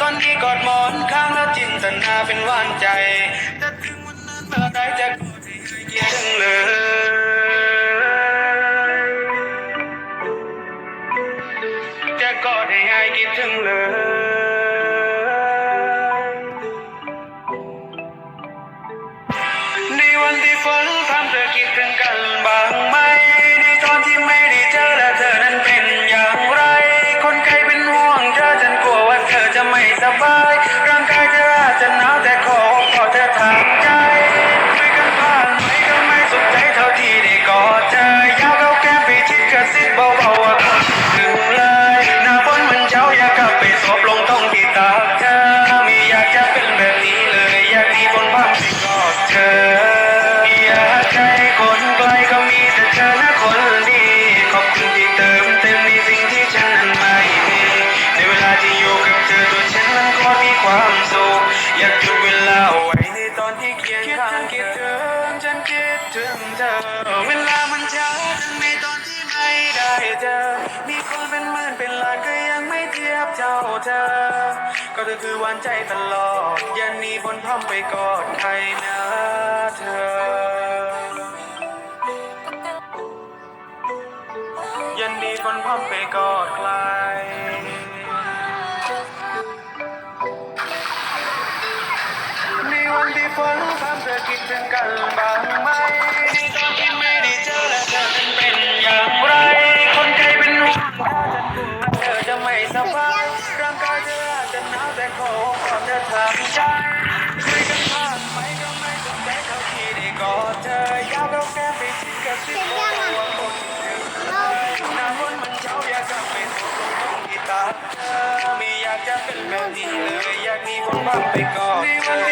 ตอนที่กอดหมอนข้างแล้วจินตนาเป็นวานใจแต่ถึงวันนั้นเมื่อใดจะกอดให้เคยเย็นเลยจะกอดให้หายคิดถึงเลยในวันที่ฝนทำเธอคิดถึงกันบางไหม ความสุขอยากหยุดเวลาไว้ในตอนที่เคียงข้างคิดถึงฉันคิดถึงเธอ เวลามันช้าทั้งในตอนที่ไม่ได้เจอ มีคนเป็นหมื่นเป็นล้านก็ยังไม่เทียบเท่าเธอ ก็เธอคือหวานใจตลอดย่าหนีบนพร่ำไปกอดใครนะเธอ ยันดีคนพร้อมไปกอดใคร ในวันที่ฝนพรำเธอคิดถึงกันบ้างไหมในตอนที่ไม่ได้เจอและเธอนั้นเป็นอย่างไร คนไกลเป็นห่วงถ้าฉันกลัวเธอจะไม่สบายร่างกายเธออาจจะหนาวแต่ขอขอเธอทำใจคุยกันผ่านไหมก็ไม่สนใจเท่าที่ได้กอดเธออยากเอาแก้มไปชิดกระซิบบอกว่าคนถึงเลยหน้าฝนมันเช้าอยากกลับไปสบลงตรงที่ตาเธอไม่อยากจะเป็นแบบนี้เลยอยากมีคนบ้างไปก่อดใน